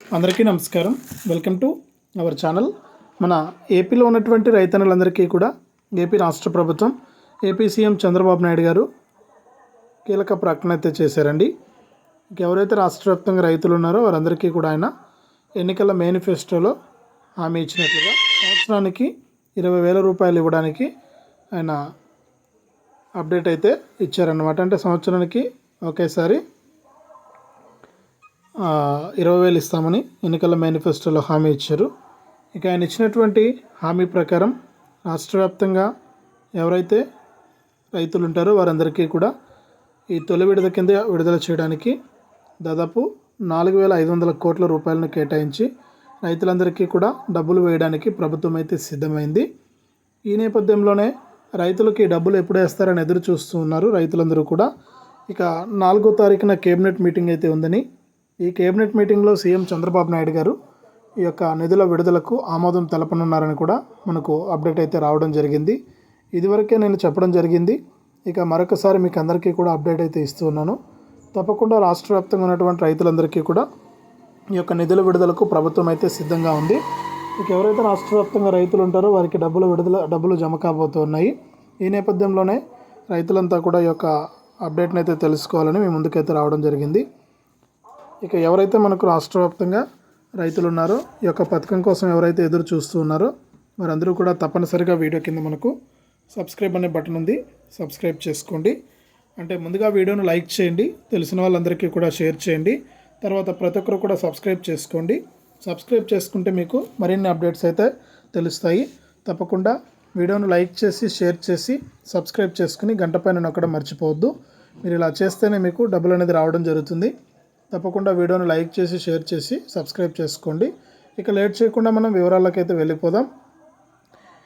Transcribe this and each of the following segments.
అందరికీ నమస్కారం. Welcome to our channel మన ఏపీలో ఉన్నటువంటి రైతన్నులందరికీ కూడా ఏపీ రాష్ట్ర ప్రభుత్వం ఏపీ సీఎం చంద్రబాబు నాయుడు గారు కీలక ప్రకటన అయితే చేశారండి. ఎవరైతే రాష్ట్ర వ్యాప్తంగా రైతులు ఉన్నారో వారందరికీ కూడా ఆయన ఎన్నికల మేనిఫెస్టోలో హామీ ఇచ్చినట్లుగా సంవత్సరానికి ఇరవై వేల రూపాయలు ఇవ్వడానికి ఆయన అప్డేట్ అయితే ఇచ్చారన్నమాట. అంటే సంవత్సరానికి ఒకేసారి ఇరవై వేలు ఇస్తామని ఎన్నికల మేనిఫెస్టోలో హామీ ఇచ్చారు. ఇక ఆయన ఇచ్చినటువంటి హామీ ప్రకారం రాష్ట్ర వ్యాప్తంగా ఎవరైతే రైతులు ఉంటారో వారందరికీ కూడా ఈ తొలి విడత కింద విడుదల చేయడానికి దాదాపు నాలుగు వేల ఐదు వందల కోట్ల రూపాయలను కేటాయించి రైతులందరికీ కూడా డబ్బులు వేయడానికి ప్రభుత్వం అయితే సిద్ధమైంది. ఈ నేపథ్యంలోనే రైతులకి డబ్బులు ఎప్పుడు వేస్తారని ఎదురు చూస్తున్నారు రైతులందరూ కూడా. ఇక నాలుగో తారీఖున కేబినెట్ మీటింగ్ అయితే ఉందని ఈ కేబినెట్ మీటింగ్లో సీఎం చంద్రబాబు నాయుడు గారు ఈ యొక్క నిధుల విడుదలకు ఆమోదం తెలపనున్నారని కూడా మనకు అప్డేట్ అయితే రావడం జరిగింది. ఇదివరకే నేను చెప్పడం జరిగింది. ఇక మరొకసారి మీకు అందరికీ కూడా అప్డేట్ అయితే ఇస్తూ ఉన్నాను. తప్పకుండా రాష్ట్ర వ్యాప్తంగా ఉన్నటువంటి రైతులందరికీ కూడా ఈ యొక్క నిధుల విడుదలకు ప్రభుత్వం అయితే సిద్ధంగా ఉంది. ఇక ఎవరైతే రాష్ట్ర వ్యాప్తంగా రైతులు ఉంటారో వారికి డబ్బులు విడుదల డబ్బులు జమ కాబోతున్నాయి ఈ నేపథ్యంలోనే రైతులంతా కూడా ఈ యొక్క అప్డేట్ని అయితే తెలుసుకోవాలని మీ ముందుకైతే రావడం జరిగింది. ఇక ఎవరైతే మనకు రాష్ట్ర వ్యాప్తంగా రైతులు ఉన్నారో ఈ యొక్క పథకం కోసం ఎవరైతే ఎదురు చూస్తూ ఉన్నారో వారందరూ కూడా తప్పనిసరిగా వీడియో కింద మనకు సబ్స్క్రైబ్ అనే బటన్ ఉంది. సబ్స్క్రైబ్ చేసుకోండి. అంటే ముందుగా వీడియోను లైక్ చేయండి. తెలిసిన వాళ్ళందరికీ కూడా షేర్ చేయండి. తర్వాత ప్రతి ఒక్కరు కూడా సబ్స్క్రైబ్ చేసుకోండి. సబ్స్క్రైబ్ చేసుకుంటే మీకు మరిన్ని అప్డేట్స్ అయితే తెలుస్తాయి. తప్పకుండా వీడియోను లైక్ చేసి షేర్ చేసి సబ్స్క్రైబ్ చేసుకుని గంట పైన నొక్కడం మర్చిపోవద్దు. మీరు ఇలా చేస్తేనే మీకు డబ్బులు అనేది రావడం జరుగుతుంది. తప్పకుండా వీడియోని లైక్ చేసి షేర్ చేసి సబ్స్క్రైబ్ చేసుకోండి. ఇక లేట్ చేయకుండా మనం వివరాలకైతే వెళ్ళిపోదాం.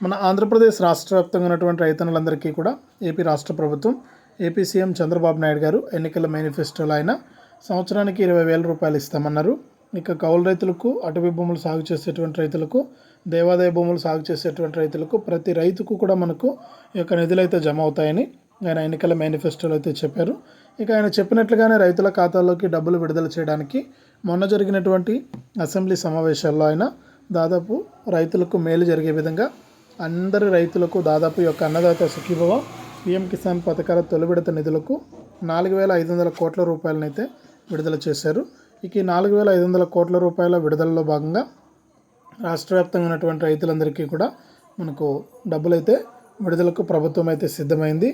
మన ఆంధ్రప్రదేశ్ రాష్ట్ర వ్యాప్తంగా ఉన్నటువంటి రైతన్నులందరికీ కూడా ఏపీ రాష్ట్ర ప్రభుత్వం ఏపీ సీఎం చంద్రబాబు నాయుడు గారు ఎన్నికల మేనిఫెస్టోలో ఆయన సంవత్సరానికి ఇరవై వేల రూపాయలు ఇస్తామన్నారు. ఇక కౌలు రైతులకు అటవీ భూములు సాగు చేసేటువంటి రైతులకు దేవాదాయ భూములు సాగు చేసేటువంటి రైతులకు ప్రతి రైతుకు కూడా మనకు ఈ యొక్క నిధులు అయితే జమ అవుతాయని ఆయన ఎన్నికల మేనిఫెస్టోలో అయితే చెప్పారు. ఇక ఆయన చెప్పినట్లుగానే రైతుల ఖాతాల్లోకి డబ్బులు విడుదల చేయడానికి మొన్న జరిగినటువంటి అసెంబ్లీ సమావేశాల్లో ఆయన దాదాపు రైతులకు మేలు జరిగే విధంగా అందరి రైతులకు దాదాపు యొక్క అన్నదాత సుఖీభవ పిఎం కిసాన్ పథకాల తొలి విడత నిధులకు నాలుగు వేల ఐదు వందల కోట్ల రూపాయలనైతే విడుదల చేశారు. ఇక ఈ నాలుగు వేల ఐదు వందల కోట్ల రూపాయల విడుదలలో భాగంగా రాష్ట్ర వ్యాప్తంగా ఉన్నటువంటి రైతులందరికీ కూడా మనకు డబ్బులైతే విడుదలకు ప్రభుత్వం అయితే సిద్ధమైంది.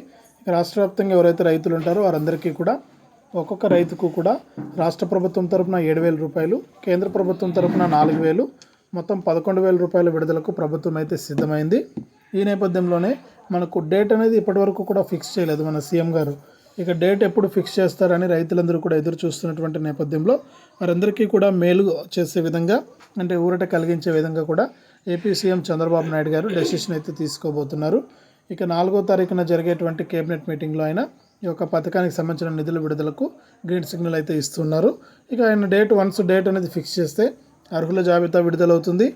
రాష్ట్ర వ్యాప్తంగా ఎవరైతే రైతులు ఉంటారో వారందరికీ కూడా ఒక్కొక్క రైతుకు కూడా రాష్ట్ర ప్రభుత్వం తరపున ఏడు వేల రూపాయలు కేంద్ర ప్రభుత్వం తరపున నాలుగు వేలు మొత్తం పదకొండు వేల రూపాయల విడుదలకు ప్రభుత్వం అయితే సిద్ధమైంది. ఈ నేపథ్యంలోనే మనకు డేట్ అనేది ఇప్పటివరకు కూడా ఫిక్స్ చేయలేదు మన సీఎం గారు. ఇక డేట్ ఎప్పుడు ఫిక్స్ చేస్తారని రైతులందరూ కూడా ఎదురు చూస్తున్నటువంటి నేపథ్యంలో వారందరికీ కూడా మేలు చేసే విధంగా అంటే ఊరట కలిగించే విధంగా కూడా ఏపీ సీఎం చంద్రబాబు నాయుడు గారు డెసిషన్ అయితే తీసుకోబోతున్నారు. ఇక నాలుగో తారీఖున జరిగేటువంటి కేబినెట్ మీటింగ్లో ఆయన ఈ యొక్క పథకానికి సంబంధించిన నిధుల విడుదలకు గ్రీన్ సిగ్నల్ అయితే ఇస్తున్నారు. ఇక ఆయన డేట్ వన్స్ డేట్ అనేది ఫిక్స్ చేస్తే అర్హుల జాబితా విడుదలవుతుంది.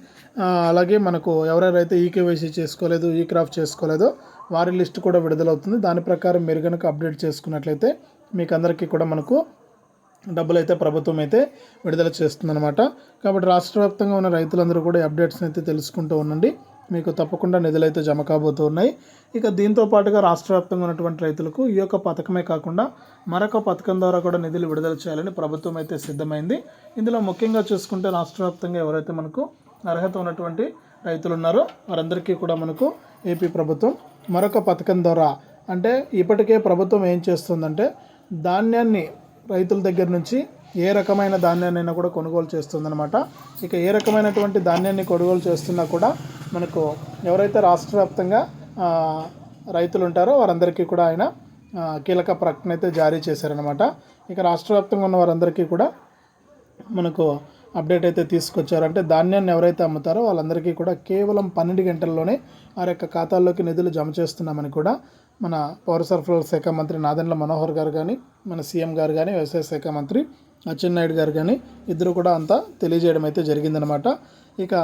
అలాగే మనకు ఎవరెవరైతే ఈకేవైసీ చేసుకోలేదు ఈ క్రాఫ్ట్ చేసుకోలేదో వారి లిస్ట్ కూడా విడుదలవుతుంది. దాని ప్రకారం మీరు కనుక అప్డేట్ చేసుకున్నట్లయితే మీకు అందరికీ కూడా మనకు డబ్బులు అయితే ప్రభుత్వం అయితే విడుదల చేస్తుందన్నమాట. కాబట్టి రాష్ట్ర వ్యాప్తంగా ఉన్న రైతులందరూ కూడా అప్డేట్స్ని అయితే తెలుసుకుంటూ ఉండండి. మీకు తప్పకుండా నిధులు అయితే జమ కాబోతున్నాయి ఇక దీంతో పాటుగా రాష్ట్ర వ్యాప్తంగా ఉన్నటువంటి రైతులకు ఈ యొక్క పథకమే కాకుండా మరొక పథకం ద్వారా కూడా నిధులు విడుదల చేయాలని ప్రభుత్వం అయితే సిద్ధమైంది. ఇందులో ముఖ్యంగా చూసుకుంటే రాష్ట్ర వ్యాప్తంగా ఎవరైతే మనకు అర్హత ఉన్నటువంటి రైతులు ఉన్నారో వారందరికీ కూడా మనకు ఏపీ ప్రభుత్వం మరొక పథకం ద్వారా అంటే ఇప్పటికే ప్రభుత్వం ఏం చేస్తుందంటే ధాన్యాన్ని రైతుల దగ్గర నుంచి ఏ రకమైన ధాన్యాన్నైనా కూడా కొనుగోలు చేస్తుందన్నమాట. ఇక ఏ రకమైనటువంటి ధాన్యాన్ని కొనుగోలు చేస్తున్నా కూడా మనకు ఎవరైతే రాష్ట్ర వ్యాప్తంగా రైతులు ఉంటారో వారందరికీ కూడా ఆయన కీలక ప్రకటన అయితే జారీ చేశారనమాట ఇక రాష్ట్ర వ్యాప్తంగా ఉన్న వారందరికీ కూడా మనకు అప్డేట్ అయితే తీసుకొచ్చారు. అంటే ధాన్యాన్ని ఎవరైతే అమ్ముతారో వాళ్ళందరికీ కూడా కేవలం పన్నెండు గంటల్లోనే వారి యొక్క ఖాతాల్లోకి నిధులు జమ చేస్తున్నామని కూడా మన పౌర సరఫరాల శాఖ మంత్రి నాదెండ్ల మనోహర్ గారు కానీ మన సీఎం గారు కానీ వ్యవసాయ శాఖ మంత్రి అచ్చెన్నాయుడు గారు కానీ ఇద్దరు కూడా అంతా తెలియజేయడం అయితే జరిగిందనమాట. ఇక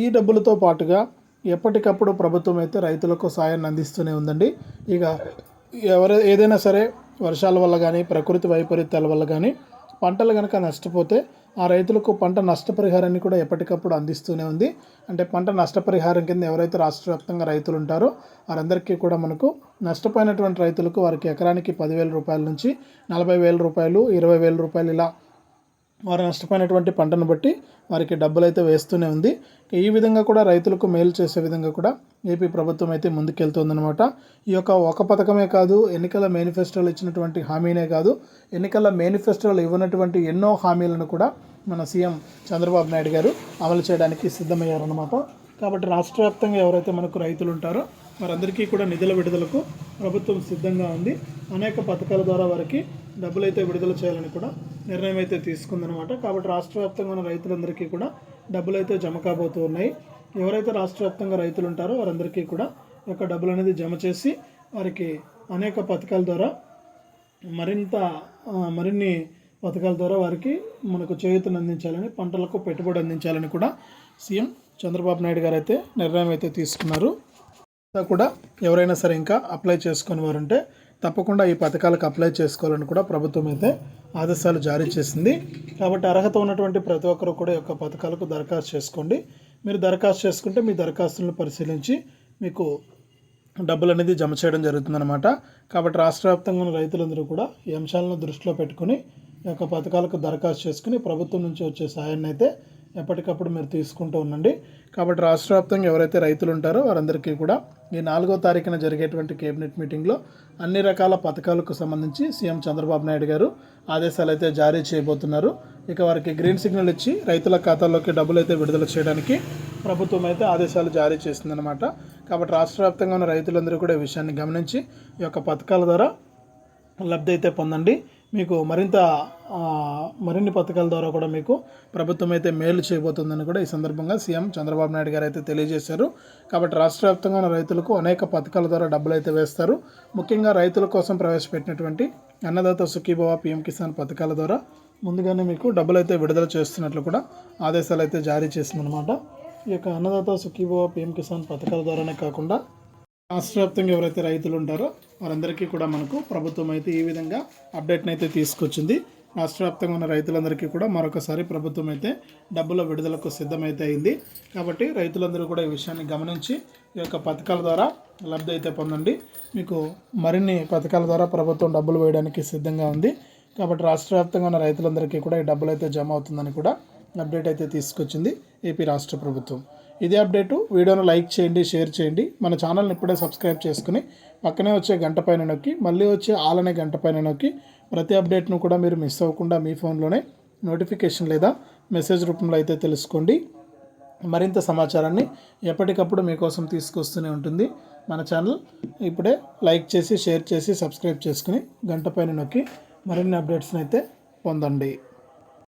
ఈ డబ్బులతో పాటుగా ఎప్పటికప్పుడు ప్రభుత్వం అయితే రైతులకు సాయాన్ని అందిస్తూనే ఉందండి. ఇక ఎవరు ఏదైనా సరే వర్షాల వల్ల కానీ ప్రకృతి వైపరీత్యాల వల్ల కానీ పంటలు కనుక నష్టపోతే ఆ రైతులకు పంట నష్టపరిహారాన్ని కూడా ఎప్పటికప్పుడు అందిస్తూనే ఉంది. అంటే పంట నష్టపరిహారం కింద ఎవరైతే రాష్ట్ర వ్యాప్తంగా రైతులు ఉంటారో వారందరికీ కూడా మనకు నష్టపోయినటువంటి రైతులకు వారికి ఎకరానికి పదివేల రూపాయల నుంచి నలభై వేల రూపాయలు ఇరవై వేల రూపాయలు ఇలా వారు నష్టపోయినటువంటి పంటను బట్టి వారికి డబ్బులు అయితే వేస్తూనే ఉంది. ఈ విధంగా కూడా రైతులకు మేలు చేసే విధంగా కూడా ఏపీ ప్రభుత్వం అయితే ముందుకెళ్తుందనమాట ఈ యొక్క ఒక పథకమే కాదు ఎన్నికల మేనిఫెస్టోలు ఇచ్చినటువంటి హామీనే కాదు ఎన్నికల మేనిఫెస్టోలు ఇవ్వనటువంటి ఎన్నో హామీలను కూడా మన సీఎం చంద్రబాబు నాయుడు గారు అమలు చేయడానికి సిద్ధమయ్యారనమాట కాబట్టి రాష్ట్ర వ్యాప్తంగా ఎవరైతే మనకు రైతులు ఉంటారో వారందరికీ కూడా నిధుల విడుదలకు ప్రభుత్వం సిద్ధంగా ఉంది. అనేక పథకాల ద్వారా వారికి డబ్బులైతే విడుదల చేయాలని కూడా నిర్ణయం అయితే తీసుకుందనమాట కాబట్టి రాష్ట్ర వ్యాప్తంగా ఉన్న రైతులందరికీ కూడా డబ్బులు అయితే జమ కాబోతూ ఉన్నాయి. ఎవరైతే రాష్ట్ర వ్యాప్తంగా రైతులు ఉంటారో వారందరికీ కూడా యొక్క డబ్బులు అనేది జమ చేసి వారికి అనేక పథకాల ద్వారా మరింత మరిన్ని పథకాల ద్వారా వారికి మనకు చేయూతను అందించాలని పంటలకు పెట్టుబడి అందించాలని కూడా సీఎం చంద్రబాబు నాయుడు గారు అయితే నిర్ణయం అయితే తీసుకున్నారు కూడా ఎవరైనా సరే ఇంకా అప్లై చేసుకుని వారుంటే తప్పకుండా ఈ పథకాలకు అప్లై చేసుకోవాలని కూడా ప్రభుత్వం అయితే ఆదేశాలు జారీ చేసింది. కాబట్టి అర్హత ఉన్నటువంటి ప్రతి ఒక్కరు కూడా యొక్క పథకాలకు దరఖాస్తు చేసుకోండి. మీరు దరఖాస్తు చేసుకుంటే మీ దరఖాస్తులను పరిశీలించి మీకు డబ్బులు అనేది జమ చేయడం జరుగుతుందన్నమాట. కాబట్టి రాష్ట్ర వ్యాప్తంగా ఉన్న రైతులందరూ కూడా ఈ అంశాలను దృష్టిలో పెట్టుకుని ఈ యొక్క పథకాలకు దరఖాస్తు చేసుకుని ప్రభుత్వం నుంచి వచ్చే సాయాన్ని అయితే ఎప్పటికప్పుడు మీరు తీసుకుంటూ ఉండండి. కాబట్టి రాష్ట్ర వ్యాప్తంగా ఎవరైతే రైతులు ఉంటారో వారందరికీ కూడా ఈ నాలుగో తారీఖున జరిగేటువంటి కేబినెట్ మీటింగ్లో అన్ని రకాల పథకాలకు సంబంధించి సీఎం చంద్రబాబు నాయుడు గారు ఆదేశాలు అయితే జారీ చేయబోతున్నారు. ఇక వారికి గ్రీన్ సిగ్నల్ ఇచ్చి రైతుల ఖాతాల్లోకి డబ్బులు అయితే విడుదల చేయడానికి ప్రభుత్వం అయితే ఆదేశాలు జారీ చేసిందనమాట కాబట్టి రాష్ట్ర వ్యాప్తంగా ఉన్న రైతులందరూ కూడా ఈ విషయాన్ని గమనించి ఈ యొక్క పథకాల ద్వారా లబ్ధి అయితే పొందండి. మీకు మరింత మరిన్ని పథకాల ద్వారా కూడా మీకు ప్రభుత్వం అయితే మేలు చేయబోతుందని కూడా ఈ సందర్భంగా సీఎం చంద్రబాబు నాయుడు గారు అయితే తెలియజేశారు. కాబట్టి రాష్ట్ర వ్యాప్తంగా ఉన్న రైతులకు అనేక పథకాల ద్వారా డబ్బులు అయితే వేస్తారు. ముఖ్యంగా రైతుల కోసం ప్రవేశపెట్టినటువంటి అన్నదాత సుఖీభవ పిఎం కిసాన్ పథకాల ద్వారా ముందుగానే మీకు డబ్బులు అయితే విడుదల చేస్తున్నట్లు కూడా ఆదేశాలు అయితే జారీ చేసిందనమాట ఈ యొక్క అన్నదాత సుఖీభవ పిఎం కిసాన్ పథకాల ద్వారానే కాకుండా రాష్ట్ర వ్యాప్తంగా ఎవరైతే రైతులు ఉంటారో వారందరికీ కూడా మనకు ప్రభుత్వం అయితే ఈ విధంగా అప్డేట్ని అయితే తీసుకొచ్చింది. రాష్ట్ర వ్యాప్తంగా ఉన్న రైతులందరికీ కూడా మరొకసారి ప్రభుత్వం అయితే డబ్బుల విడుదలకు సిద్ధమైతే అయింది. కాబట్టి రైతులందరూ కూడా ఈ విషయాన్ని గమనించి ఈ యొక్క పథకాల ద్వారా లబ్ధి అయితే పొందండి. మీకు మరిన్ని పథకాల ద్వారా ప్రభుత్వం డబ్బులు వేయడానికి సిద్ధంగా ఉంది. కాబట్టి రాష్ట్ర వ్యాప్తంగా ఉన్న రైతులందరికీ కూడా ఈ డబ్బులు అయితే జమ అవుతుందని కూడా అప్డేట్ అయితే తీసుకొచ్చింది ఏపీ రాష్ట్ర ప్రభుత్వం. ఇదే అప్డేటు. వీడియోను లైక్ చేయండి షేర్ చేయండి. మన ఛానల్ని ఇప్పుడే సబ్స్క్రైబ్ చేసుకుని పక్కనే వచ్చే గంట పైన నొక్కి మళ్ళీ వచ్చే ఆలనే గంట పైన నొక్కి ప్రతి అప్డేట్ను కూడా మీరు మిస్ అవ్వకుండా మీ ఫోన్లోనే నోటిఫికేషన్ లేదా మెసేజ్ రూపంలో అయితే తెలుసుకోండి. మరింత సమాచారాన్ని ఎప్పటికప్పుడు మీకోసం తీసుకొస్తూనే ఉంటుంది. మన ఛానల్ ఇప్పుడే లైక్ చేసి షేర్ చేసి సబ్స్క్రైబ్ చేసుకుని గంట పైన నొక్కి మరిన్ని అప్డేట్స్ని అయితే పొందండి.